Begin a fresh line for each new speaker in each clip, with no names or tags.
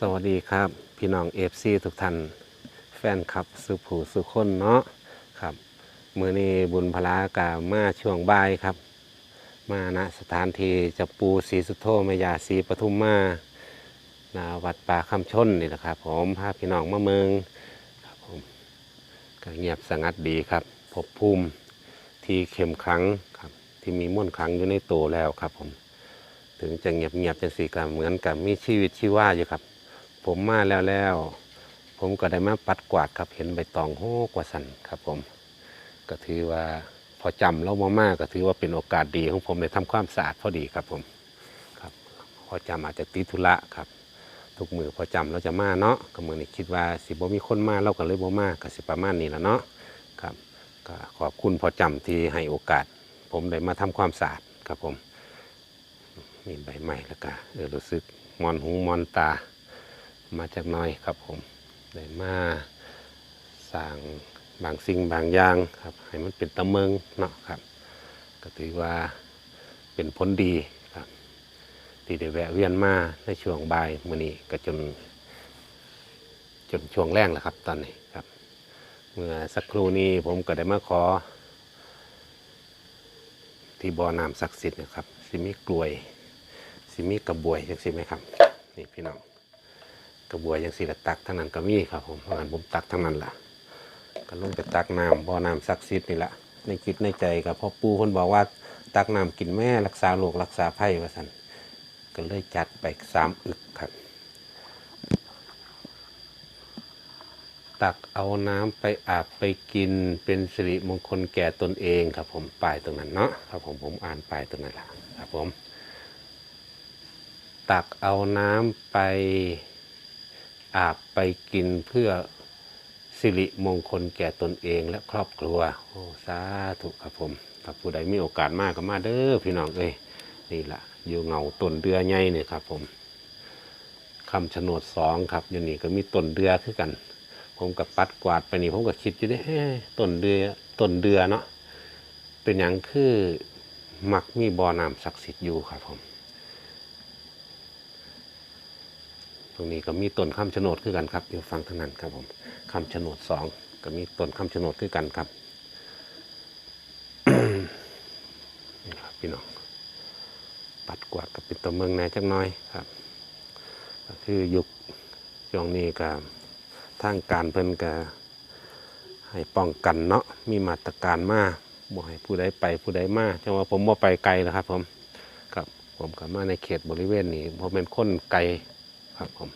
สวัสดีครับ พี่น้องเอฟซีทุกท่านแฟนคลับสุผูสุคนเนาะครับมือนี้บุญพลากามาช่วงบ่ายครับ มาณสถานที่จะปูศรีสุโธมยาศรีปทุมมานาวัดป่าคำชนนี่แหละครับ ผมพาพี่น้องมาเมืองครับผมก็เงียบสงัดดีครับพบภูมิที่เข้มขลังครับ ที่มีม่วนขลังอยู่ในตัวแล้วครับผม ถึงจะเงียบเงียบจังสีก็เหมือนกับมีชีวิตชีวาอยู่ครับ ผมมาแล้วแล้ว ผมก็ได้มาปัดกวาดครับเห็นใบตองโหกว่าสันครับผม ก็ถือว่าพอจำแล้วมามากก็ถือว่าเป็นโอกาสดีของผมได้ทำความสะอาดพอดีครับผมครับพอจำอาจจะติดธุระครับ ทุกมือพอจำเราจะมาเนาะก็มือนี้คิดว่าสิบ่มีคนมาเราก็เลยบ่มากก็สิประมาณนี้และเนาะครับก็ขอบคุณพอจำที่ให้โอกาส ผมได้มาทำความสะอาดครับผมมีใบไม้แล้วก็เออรู้สึกมอนหูมอนตา มาจากน้อยครับผมได้มาสร้างบางสิ่งบางอย่างครับให้มันเป็นตะเมืองเนาะครับ ก็ถือว่าเป็นผลดีครับ ที่ได้แวะเวียนมาในช่วงบ่ายมื้อนี้ก็จน จนช่วงแรงแล้วครับตอนนี้ครับ เมื่อสักครู่นี้ผมก็ได้มาขอ ที่บ่อน้ำศักดิ์สิทธิ์นะครับสิมีกลวยสิมีกระบวยจังสิไหมครับ นี่พี่น้อง กระบวยจังสิละตักทั้งนั้นก็มีครับผมเพราะงั้นผมตักทั้งนั้นล่ะ ก็ลงไปตักน้ำบ่อน้ำศักดิ์สิทธิ์นี่ละในคิดในใจกับพ่อปู่คนบอกว่าตักน้ำกินแม่รักษาโรครักษาภัยว่าสันก็เลยจัดไปสามอึกครับ ตักเอาน้ำไปอาบไปกินเป็นสิริมงคลแก่ตนเองครับผมป้ายตรงนั้นเนาะครับผมผมอ่านป้ายตรงนั้นละครับผม ตักเอาน้ำไป อาบไปกินเพื่อสิริมงคลแก่ตนเองและครอบครัว โอ้สาธุครับผมถ้าผู้ใดมีโอกาสมากก็มาเด้อพี่น้องเอ้ยนี่ละอยู่เงาต้นเดือใหญ่เนี่ยครับผมคำชะโนดสองครับอยู่นี่ก็มีต้นเดือคือกัน ผมกับปัดกวาดไปนี่ผมก็คิดอยู่ได้ต้นเดือต้นเดือเนาะเป็นอย่างคือมักมีบ่อน้ำศักดิ์สิทธิ์อยู่ครับผม ตรงนี้ก็มีต้นคำชะโนดคือกันครับอยู่ฟังทางนั้นครับผมคำชะโนดสองก็มีต้นคำชะโนดคือกันครับนี่ครับพี่น้องปัดกวาดกับเป็นตัวเมืองแหน่จักน้อยครับ ก็คือยุคช่วงนี้ก็ทางการเพิ่นก็ให้ป้องกันเนาะมีมาตรการมาบ่ให้ผู้ใดไปผู้ใดมาจังว่าผมบ่ไปไกลแล้วครับผมครับผมก็มาในเขตบริเวณนี้ผมเป็นคนไกล ครับผม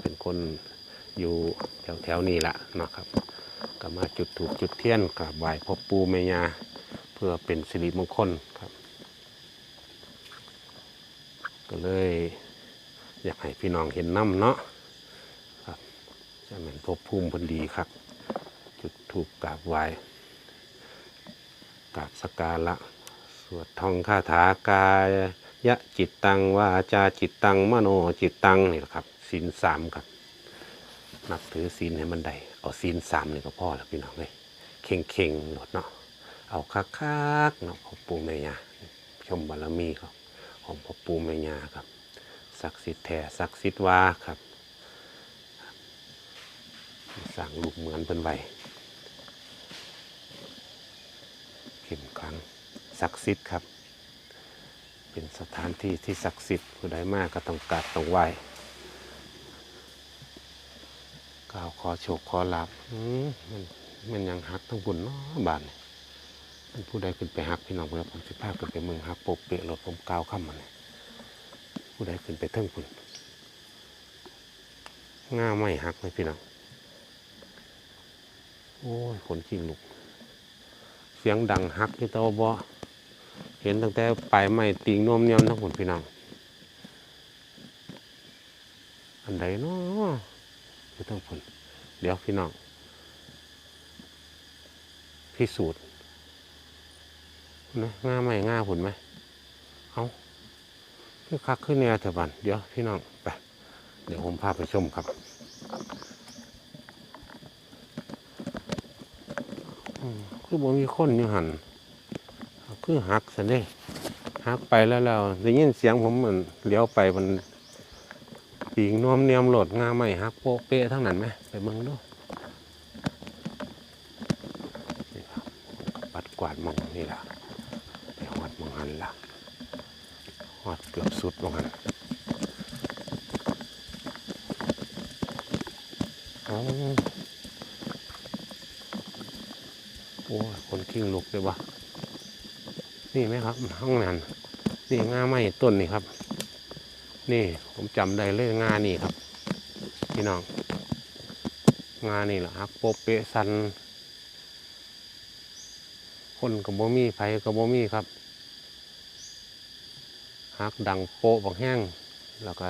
เป็นคนอยู่แถวแถวๆนี้ละเนาะครับก็มาจุดถูกจุดเทียนกราบไหว้พ่อปู่แม่ย่าเพื่อเป็นสิริมงคลครับ ก็เลย อยากให้พี่น้องเห็นน้ำเนาะครับจะเหมือนพบภูมิพนดีครับ จุดถูกกราบไหว้กราบสการะสวดท่องคาถากาย ยะจิตตังวาจาจิตตังมโนจิตตังนี่แหละครับศีลสามครับ นับถือศีลให้มันได้เอาศีลสามนี่ก็พอแล้วพี่น้องเลยเข่งเข่งหนดเนาะเอาคักคักเนาะพ่อปู่แม่ยาชมบารมีครับของพ่อปู่แม่ยาครับศักดิ์สิทธิ์แท้ศักดิ์สิทธิ์ว่าครับสั่งลูกเหมือนเป็นไว้เข้มขลังศักดิ์สิทธิ์ครับ เป็นสถานที่ที่ศักดิ์สิทธิ์ผู้ใดมากก็ต้องกราบต้องไหว้กล่าวขอโชคขอลาบมันมันยังหักทั้งบุญเนาะบานมันผู้ใดขึ้นไปหักพี่น้องเพื่อผมสิพาขึ้นไปเมืองหักปกเปะรถผมก้าวข้ามมันนี่ผู้ใดขึ้นไปเทิงคุณง่าไม่หักไหมพี่น้องโอ้ยขนขิงลุกเสียงดังหักที่ตัวบ่ เห็นตั้งแต่ปลายไม้ติงนวมเนียมทั้งหมดพี่น้องอันใดเนาะอยู่ทั้งผลเดี๋ยวพี่น้องพิสูจน์นะง่าไหมง่าผลไหมเอาคือคักขึ้นเนี่ยเถอะบันเดี๋ยวพี่น้องไปเดี๋ยวผมพาไปชมครับคือบ่มีคนอยู่หัน คือหักสันเด้หักไปแล้วแล้วได้ยินเสียงผมมันเลี้ยวไปมันปีงนวมเนียมโหลดงาใหม่ฮักโปะเปะทั้งนั้นไหมไปเมืองดูปัดกวาดมองนี่ล่ะไปหอดมองหันล่ะหอดเกือบสุดมองหันโอ้ยคนขิ้งลุกเลยบ่ นี่ไหมครับ ห้องนั้นนี่งาไม้ต้นนี่ครับ นี่ผมจำได้เลยงานนี่ครับ พี่น้องงานนี่แหละฮักโปะเปะสัน คนกับบ่มีไผกับบ่มีครับฮักดังโปะบักแห้งแล้วก็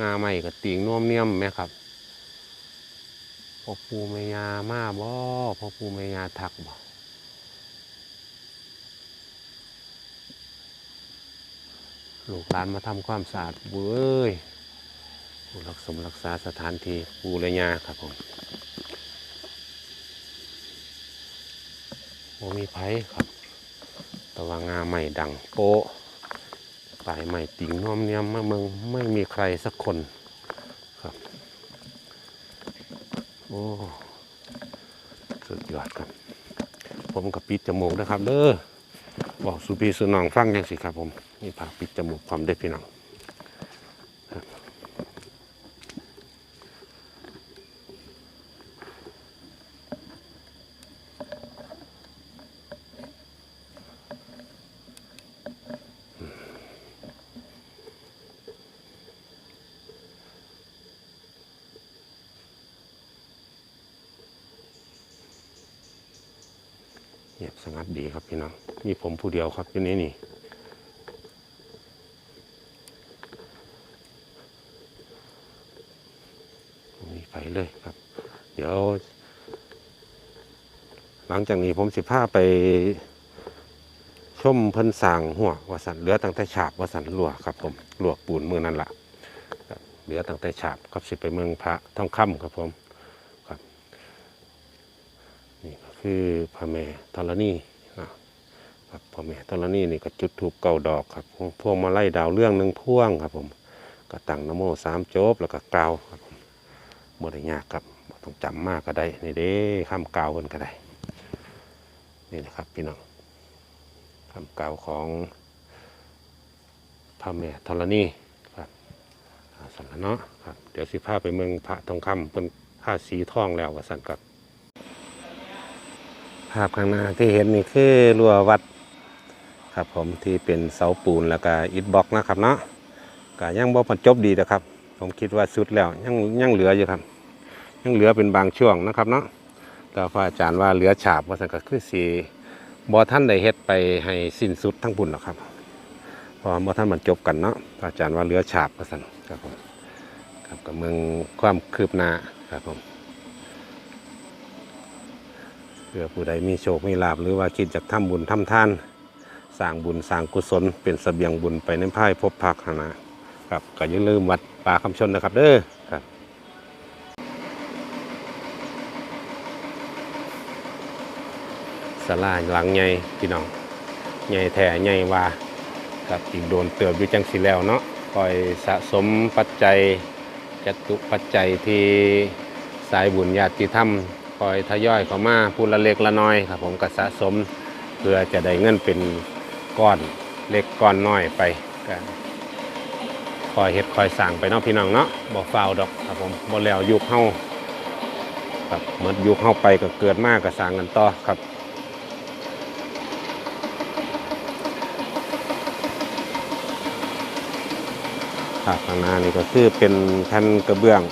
งาใหม่กับติงน่วมเนียมไหมครับพ่อปูเมยามาบ่พ่อปูเมยาทักบ่ ลูกหลานมาทำความสะอาดเว้ยผู้รักสมรักษาสถานที่ปูและยาครับผมบ่มีไผ่ครับต่ว่างาใหม่ดังโปะปลายใหม่ติ่งน้อมเนียมมาเมืองไม่มีใครสักคนครับ โอ้ สุดยอดครับ ผมกับปิดจมูกนะครับเด้อ บอกสุพีสุนองฟังยังสิครับผมนี่พาปิดจมูกความได้พี่น้อง เงียบสงัดดีครับพี่น้อง มีผมผู้เดียวครับอยู่นี่นี่มีไฟเลยครับ เดี๋ยว หลังจากนี้ผมสิพาไปชมเพิ่นสางหัววสันเหลือตั้งแต่ฉาบวสันหลวครับผมหลวกปูนมือนั่นละครับเหลือตั้งแต่ฉาบครับสิไปเมืองพระทองคำครับผมครับ นี่ก็ คือพระแม่ธรณีนะครับพระแม่ธรณีนี่ก็จุดถูกเก่าดอกครับพวงมาไล่ดาวเรื่องหนึ่งพ่วงครับผมก็ตั้งนโมสามจบแล้วก็กล่าวครับผมบ่ได้ยากครับต้องจำมากก็ได้นี่เด้คำกล่าวกันก็ได้นี่นะครับพี่น้องคำกล่าวของพระแม่ธรณีครับสันละเนาะครับเดี๋ยวสิพาไปเมืองพระทองคำเป็นผ้าสีทองแล้วว่าสันครับ ภาพข้างหน้าที่เห็นนี่คือรั้ววัดครับผมที่เป็นเสาปูนแล้วก็อิฐบล็อกนะครับเนาะก็ยังบ่บรรจบดีนะครับ ผมคิดว่าสุดแล้วยังยังเหลืออยู่ครับ ยังเหลือเป็นบางช่วงนะครับเนาะแต่พระอาจารย์ว่าเหลือฉาบว่าสังก็คือสีบอท่านได้เฮ็ดไปให้สิ้นสุดทั้งบุญหรอกครับเพราะว่ท่านมันจบกันเนาะพระอาจารย์ว่าเหลือฉาบว่าสันครับผมครับกับเมืองความคืบหน้าครับผมเพื่อผู้ใดมีโชค มีลาบหรือว่าคิดจากทำบุญทำทานสร้างบุญสร้างกุศล เป็นเสบียงบุญไปในภายภพภาคนาครับก็อย่าลืมวัดป่าคำชนนะครับเด้อครับสลาหลังใหญ่พี่น้องใหญ่แท้ใหญ่ว่าครับอีกโดนเติบอยู่จังสิแล้วเนาะคอยสะสมปัจจัยจตุปัจจัยที่สายบุญญาติธรรม คอยทยอยเข้ามาพูละเล็กละน้อยครับ ผมก็สะสมเพื่อจะได้เงินเป็นก้อนเล็กก้อนน้อยไปก็คอยเฮ็ดคอยสั่งไปเนาะพี่น้องเนาะบ่ฟาวดอกครับผมบ่แล้วยุคเฮาครับหมดยุคเฮาไปก็เกิดมากก็สร้างกันต่อครับภาพข้างหน้านี่ก็คือเป็นแผ่นกระเบื้อง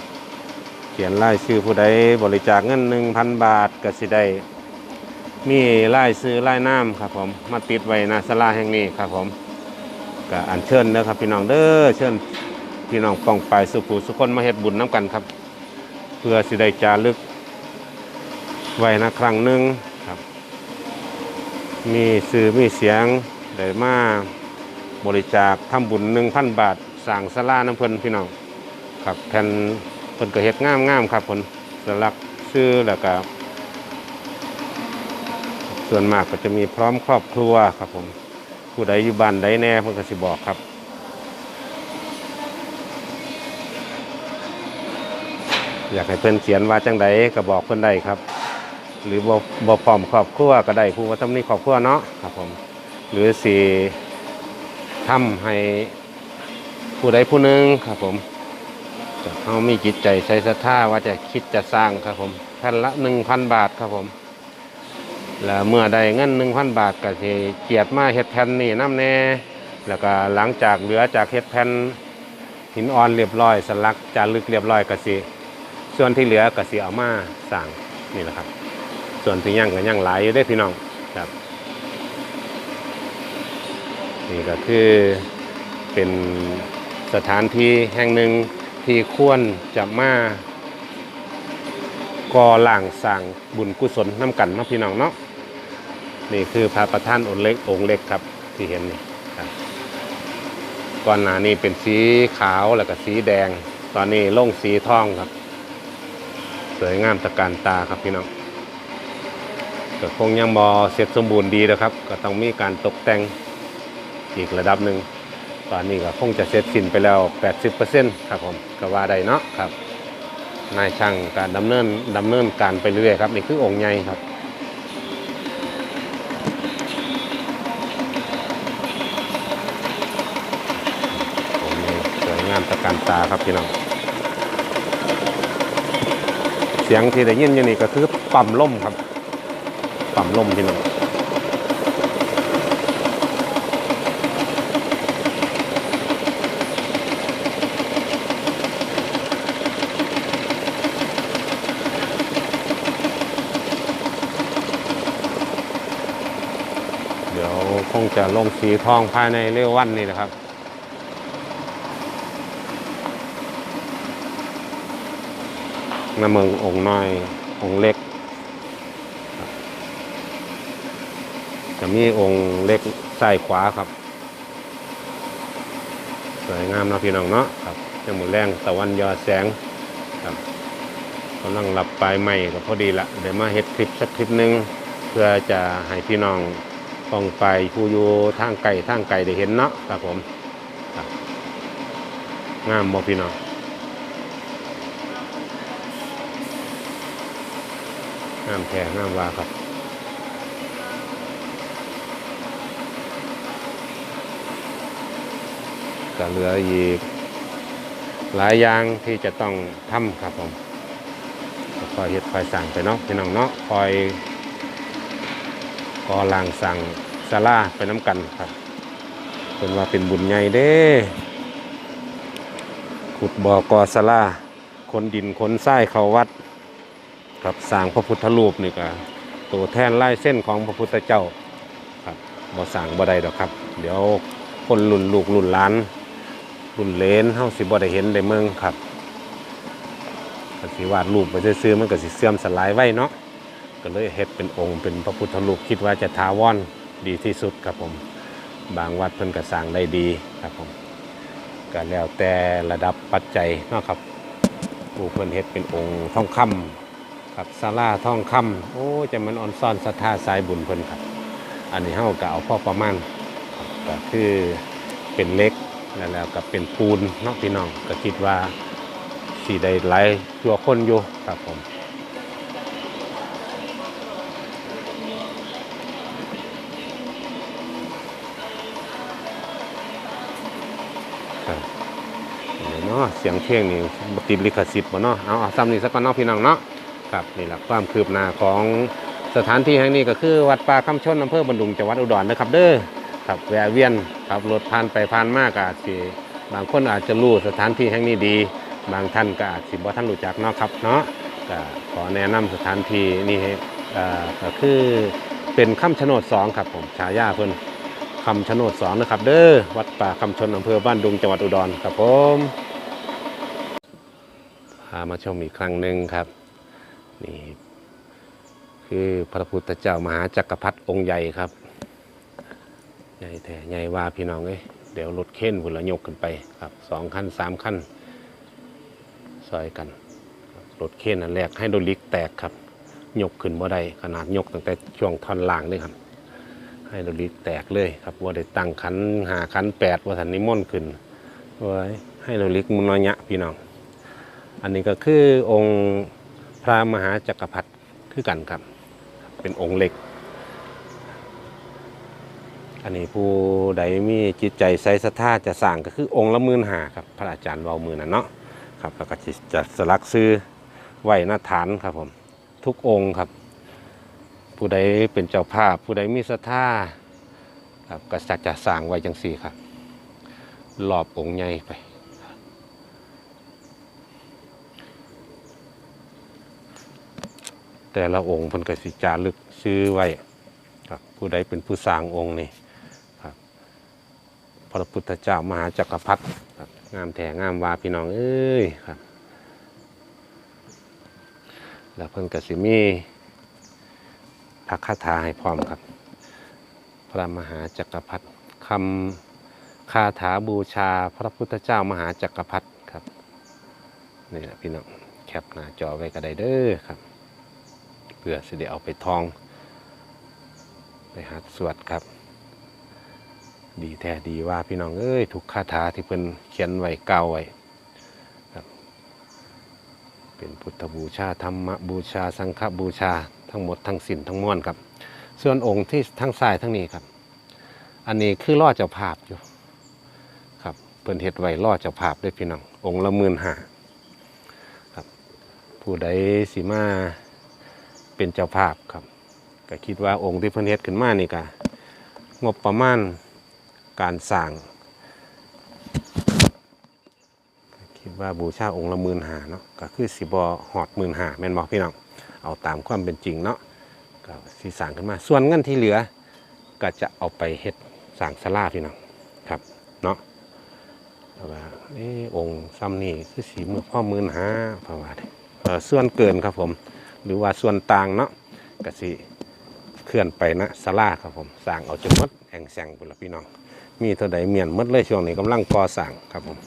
เขียนรายชื่อผู้ใดบริจาคเงิน1,000บาทก็สิได้มีรายชื่อรายนามครับผมมาติดไว้นาศาลาแห่งนี้ครับผมก็อัญเชิญนะครับพี่น้องเด้อเชิญพี่น้องป้องไปสุขุสุคนมาเฮ็ดบุญน้ำกันครับ เพื่อสิได้จารึกไว้นะครั้งหนึ่งครับ มีสื่อมีเสียงได้มาบริจาคทำบุญหนึ่งพันบาทสั่งสลาน้ำเพลินพี่น้องครับแผ่น นก็เฮ็ดงามงามๆครับผลสลักชื่อแล้วก็ส่วนมากก็จะมีพร้อมครอบครัวครับผมผู้ใดอยู่บ้านใดแน่เพิ่นก็สิบอกครับอยากให้เพิ่อนเขียนว่าจังใดก็บอกเพิ่อนได้ครับ หรือบ่บ่พร้อมครอบครัวก็ได้ผู้ว่าทำนี้ครอบครัวเนาะครับผมหรือสิทำให้ผู้ใดผู้หนึ่งครับผม เขามีจิตใจใส่ศรัทธาว่าจะคิดจะสร้างครับผมแผ่นละหนึ่งพันบาทครับผม แล้วเมื่อใดเงินหนึ่งพันบาทก็สิเกียร์มาเฮ็ดแผ่นนี่น้ำแน่แล้วก็หลังจากเหลือจากเฮ็ดแผ่นหินอ่อนเรียบร้อย สลักจารึกเรียบร้อยก็สิส่วนที่เหลือก็สิเอามาสร้างนี่แหละครับ ส่วนที่ยังก็ยังหลายอยู่ได้พี่น้องครับ นี่ก็คือเป็นสถานที่แห่งหนึ่ง ที่ควรจะมาก่อล่างสร้างบุญกุศลน้ำกันเนาะพี่น้องเนาะนี่คือพระประธานองค์เล็กองค์เล็กครับที่เห็นนี่ก่อนหน้านี้เป็นสีขาวแล้วก็สีแดง ตอนนี้ล่งสีทองครับ สวยงามตะการตาครับพี่น้องก็คงยังบอเสร็จสมบูรณ์ดีนะครับ ก็ต้องมีการตกแต่งอีกระดับหนึ่ง ตอนนี้ก็คงจะเสร็จสิ้นไปแล้ว 80%ครับผมก็ว่าได้เนาะครับนายช่างการดำเนินดำเนินการไปเรื่อยครับนี่คือองค์ใหญ่ครับองค์ใหญ่สวยงามตะการตาครับพี่น้องเสียงที่ได้ยินอยู่นี่ก็คือปั๊มล่มครับปั๊มล่มพี่น้อง คงจะลงสีทองภายในเร็ววันนี้นะครับน้ำเมืององค์น้อยองค์เล็ก จะมีองค์เล็กซ้ขวาครับ สวยงามนาะพี่น้องเนาะครับยังหมดแรงตะวันยอแสงครับกำลังหลับปลายใหม่ก็พอดีละเดี๋ยวมาเฮ็ดคลิปสักคลิปหนึ่งเพื่อจะให้พี่น้อง ฟองไปผู้อยู่ทางไก่ทางไก่ได้เห็นเนาะครับผมงามบ่พี่น้องงามแท้งามว่าครับก็เหลืออีกหลายอย่างที่จะต้องทำครับผมคอยเฮ็ดคอยสั่งไปเนาะพี่น้องเนาะคอย อล่างสั่งศาลาไปน้ำกันครับเป็นว่าเป็นบุญใหญ่เด้ขุดบ่อก่อศาลาคนดินคนทรายเขาวัดครับสร้างพระพุทธรูปนี่ก็ตัวแทนลายเส้นของพระพุทธเจ้าครับบ่สั่งบ่ได้ดอกครับ เดี๋ยวคนรุ่นลูกรุ่นหลานรุ่นเลนเฮาสิบ่ได้เห็นได้เมืองครับสิวาดรูปไปซื่อมันก็สิเสื่อมสลายไว้เนาะ ก็เลยเฮ็ดเป็นองค์เป็นพระพุทธรูปคิดว่าจะทาวรดีที่สุดครับผม บางวัดเพิ่นก็สร้างได้ดีครับผมก็แล้วแต่ระดับปัจจัยเนาะครับผู้เพิ่นเฮ็ดเป็นองค์ทองคำครับศาลาทองคำโอ้จะมันอ่อนซ่อนศรัทธาสายบุญเพิ่นครับ อันนี้เฮาก็เอาพ่อประมาณก็คือเป็นเล็กแล้วก็เป็นปูนเนาะพี่น้องก็คิดว่าสีได้หลายตัวคนอยู่ครับผม นาะเสียงเพลงนี่บ่ติดลิขสิทธิ์บ่เนาะเอาเอาซ้ำนี่สักก่อนเนาะพี่น้องเนาะครับนี่แหละความคืบหน้าของสถานที่แห่งนี้ก็คือวัดป่าคำชนอำเภอบันดุงจังหวัดอุดรนะครับเด้อครับแวะเวียนขับรถผ่านไปผ่านมากอาจสิบางคนอาจจะรู้สถานที่แห่งนี้ดี บางท่านก็อาจสิบ่ท่านรู้จักเนาะครับเนาะก็ขอแนะนำสถานที่นี่อ่อก็คือเป็นคำชะโนดสองครับผมฉายาเพิ่นคำชะโนดสองนะครับเด้อวัดป่าคำชนอำเภอบ้านดุงจังหวัดอุดรครับผม มาชมอีกครั้งหนึ่งครับนี่คือพระพุทธเจ้ามหาจักรพรรดิองค์ใหญ่ครับ ใหญ่แต่ใหญ่ว่าพี่น้องเอ้ยเดี๋ยวรถเข็นพุ่นละยกขึ้นไปครับสองขั้นสามขั้นซอยกันรถเข็นอันแรกให้โดรลิกแตกครับ ยกขึ้นบ่ได้ขนาดยกตั้งแต่ช่วงท่อนล่างเลยครับให้โดรลิกแตกเลยครับว่าได้ตั้งขันหาขันแปดว่าสันนิมนต์ขึ้นไว้ให้โดรลิกมุนน้อยยะพี่น้อง อันนี้ก็คือองค์พระมหาจักรพรรดิคือกันครับ เป็นองค์เล็ก อันนี้ผู้ใดมีจิตใจใส่ศรัทธาจะสร้างก็คือองค์ละมื่นหาครับ พระอาจารย์เวามือนั่นเนาะครับแล้วก็จะสลักซื้อไหวหน้าฐานครับผมทุกองค์ครับ ผู้ใดเป็นเจ้าภาพ ผู้ใดมีศรัทธาครับก็จะจะสร้างไว้จังสี่ครับรอบองค์ใหญ่ไป แต่ละองค์เพิ่นก็สิจารึกชื่อไว้ครับผู้ใดเป็นผู้สร้างองค์นี่ครับพระพุทธเจ้ามหาจักรพรรดิครับงามแท้งามวาพี่น้องเอ้ยครับ แล้วเพิ่นก็สิมีพระคาถาให้พร้อมครับ พระมหาจักรพรรดิคำคาถาบูชาพระพุทธเจ้ามหาจักรพรรดิครับนี่แหละพี่น้องแคปหน้าจอไว้ก็ได้เด้อครับ เพื่อสิได้เอาไปทอง ไปหัดสวดครับ ดีแท้ดีว่าพี่น้องเอ้ยทุกคาถาที่เพิ่นเขียนไว้เก่าไว้ครับ เป็นพุทธบูชาธรรมบูชาสังฆบูชาทั้งหมดทั้งสิ้นทั้งมวลครับ ส่วนองค์ที่ทั้งซ้ายทั้งนี้ครับ อันนี้คือล่อเจ้าภาพอยู่ครับเพิ่นเฮ็ดไว้ล่อเจ้าภาพด้วยพี่น้ององค์ละหมื่นห้าครับผู้ใดสิมา เป็นเจ้าภาพครับก็คิดว่าองค์ที่เพิ่นเฮ็ดขึ้นมานี่ก็งบประมาณการสร้างคิดว่าบูชาองค์ละหมื่นหาเนาะก็คือสิบอหอดหมื่นหาแม่นบอกพี่น้องเอาตามความเป็นจริงเนาะก็สิสางขึ้นมา ส่วนเงินที่เหลือก็จะเอาไปเฮ็ดสร้างศาลาพี่น้องครับเนาะแต่ว่าเออองค์ซ้ำนี่คือสีมือพ่อมื่นหาเพราะว่าเออส่วนเกินครับผม หรือว่าส่วนต่างเนาะก็สิเคลื่อนไปนะสลาครับผมสร้างเอาจนมดแห่งแสงบุนละพี่น้อง มีเท่าใดเมียนมดเลยช่วงนี้กำลังก่อสร้างครับผม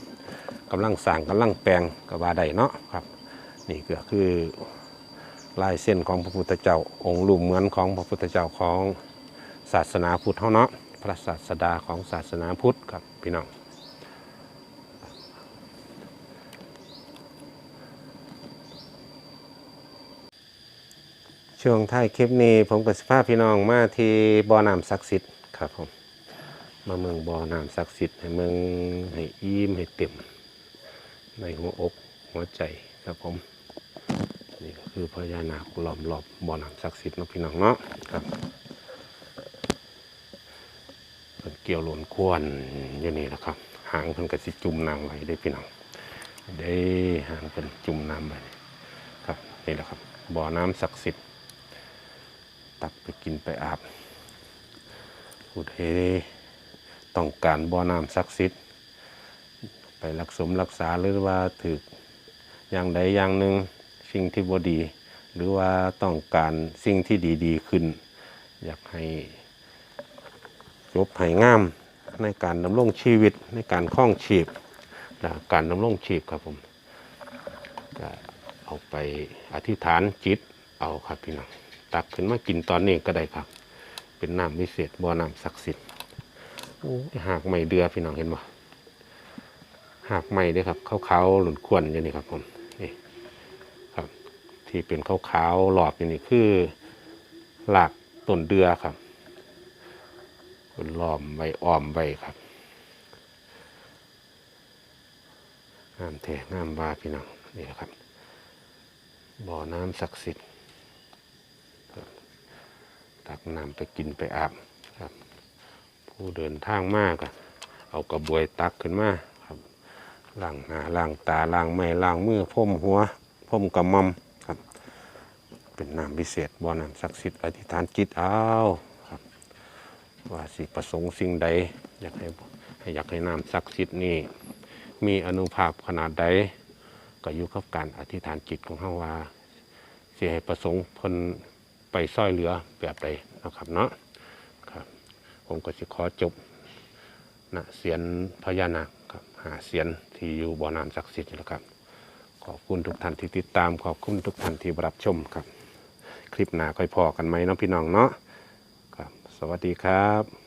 กำลังสร้างกำลังแปลงกับว่าใดเนาะครับ นี่ก็คือลายเส้นของพระพุทธเจ้าองค์รูปเหมือนของพระพุทธเจ้าของศาสนาพุทธเฮาเนาะพระศาสดาของศาสนาพุทธครับพี่น้อง ช่วงท้ายคลิปนี้ผมกับสภาพพี่น้องมาที่บ่อน้ำศักดิ์สิทธิ์ครับผมมาเมืองบ่อน้ำศักดิ์สิทธิ์ให้เมืองให้อิ่มให้เต็ม ในหัวอกหัวใจครับผม นี่ก็คือพญานาคล้อมรอบบ่อน้ำศักดิ์สิทธิ์นะพี่น้องเนาะครับเพิ่นเกี่ยวหล่นควนอยู่นี่แหละครับหางเพิ่นก็สิจุ่มน้ำไว้ได้พี่น้องได้หางเพิ่นจุ่มน้ำไว้ครับนี่แหละครับบ่อน้ำศักดิ์สิทธิ์ ตักไปกินไปอาบผู้ใดต้องการบ่อน้ำศักดิ์สิทธิ์ไปรักสมรักษาหรือว่าถืออย่างใดอย่างหนึ่งสิ่งที่บดี หรือว่าต้องการสิ่งที่ดีๆขึ้น อยากให้จบให้งามในการดำรงชีวิตในการคล้องชีพและการดำรงชีพครับผมเอาไปอธิษฐานจิตเอาครับพี่น้อง ตักขึ้นมากินตอนนี้ก็ได้ครับ เป็นน้ำวิเศษบ่อน้ำศักดิ์สิทธิ์หากไม่เดือพี่น้องเห็นบ่หากไม่เด้อครับขาวๆหลุนควนอย่างนี้ครับผมนี่ครับ ที่เป็นขาวๆหลอบอย่างนี้คือหลากต้นเดือครับเป็นล้อมไว้อ้อมไว้ครับงามแท้งามว่าพี่น้องนี่นะครับบ่อน้ำศักดิ์สิทธิ์ ตักน้ำไปกินไปอาบครับ ผู้เดินทางมากอะเอากระบวยตักขึ้นมาครับล้างหน้าล้างตาล้างไม้ล้างมือพ่มหัวพ่มกระมอมครับ เป็นน้ำพิเศษบ่อน้ำศักดิ์สิทธิ์อธิษฐานจิตเอาครับ ว่าสิประสงค์สิ่งใด อยากให้อยากให้น้ำศักดิ์สิทธิ์นี่มีอนุภาพขนาดใดก็อยู่กับการอธิษฐานจิตของเฮาว่าเสิให้ประสงค์พน ไปซ้อยเหลือแบบใดนะครับเนาะครับผมก็จะขอจบนะเสียนพญานาคครับหาเสียนที่อยู่บ่อน้ำศักดิ์สิทธิ์นี่แหละครับ ขอบคุณทุกท่านที่ติดตามขอบคุณทุกท่านที่รับชมครับ คลิปหน้าค่อยพอกันไหมน้องพี่น้องเนาะครับ สวัสดีครับ